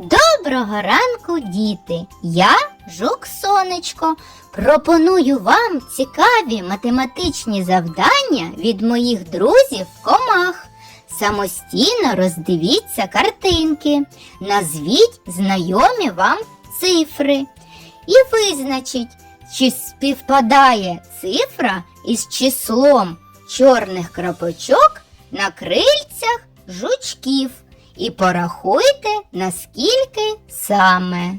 Доброго ранку, діти! Я Жук Сонечко. Пропоную вам цікаві математичні завдання від моїх друзів комах. Самостійно роздивіться картинки, назвіть знайомі вам цифри і визначіть, чи співпадає цифра із числом чорних крапочок на крильцях жучків. І порахуйте, наскільки саме.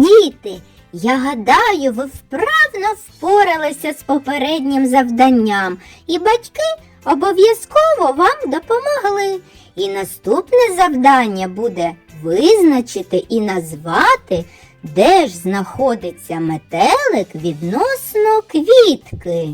Діти, я гадаю, ви вправно впоралися з попереднім завданням, і батьки обов'язково вам допомогли. І наступне завдання буде визначити і назвати, де ж знаходиться метелик відносно квітки.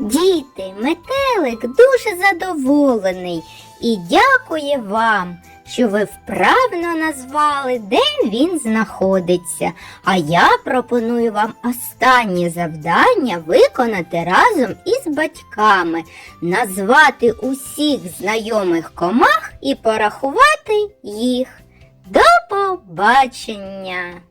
Діти, метелик дуже задоволений і дякує вам, що ви вправно назвали, де він знаходиться. А я пропоную вам останнє завдання виконати разом із батьками, назвати усіх знайомих комах і порахувати їх. До побачення!